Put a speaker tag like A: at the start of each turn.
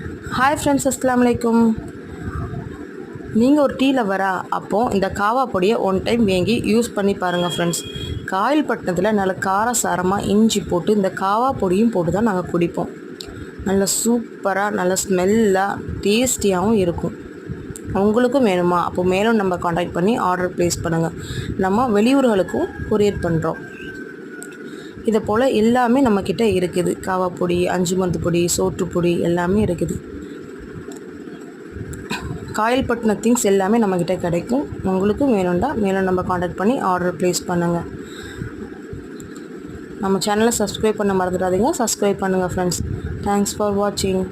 A: Hi friends அஸ்லாம் வலைக்கும் நீங்கள் ஒரு டீ லவரா அப்போது இந்த காவா பொடியை ஒன் டைம் வாங்கி யூஸ் பண்ணி பாருங்கள் ஃப்ரெண்ட்ஸ் காயில் பட்டினத்தில் நல்ல காரசாரமாக இஞ்சி போட்டு இந்த காவா பொடியும் போட்டு தான் நாங்கள் குடிப்போம். நல்ல சூப்பராக நல்ல ஸ்மெல்லாக டேஸ்டியாகவும் இருக்கும். உங்களுக்கும் வேணுமா? அப்போ மேலும் நம்ம காண்டாக்ட் பண்ணி ஆர்டர் ப்ளேஸ் பண்ணுங்கள் நம்ம வெளியூர்களுக்கும் கொரியர் பண்ணுறோம் இதை போல் எல்லாமே நம்மக்கிட்ட இருக்குது. காவாப்பொடி அஞ்சு மந்து பொடி சோற்றுப்பொடி எல்லாமே இருக்குது. காயல் பட்டின திங்ஸ் எல்லாமே நம்மக்கிட்ட கிடைக்கும். உங்களுக்கும் வேணும்டா மேலும் நம்ம காண்டாக்ட் பண்ணி ஆர்டர் ப்ளேஸ் பண்ணுங்கள் நம்ம சேனலை சப்ஸ்கிரைப் பண்ண மறந்துடாதீங்க. சப்ஸ்கிரைப் பண்ணுங்கள் ஃப்ரெண்ட்ஸ் தேங்க்ஸ் ஃபார் வாட்சிங்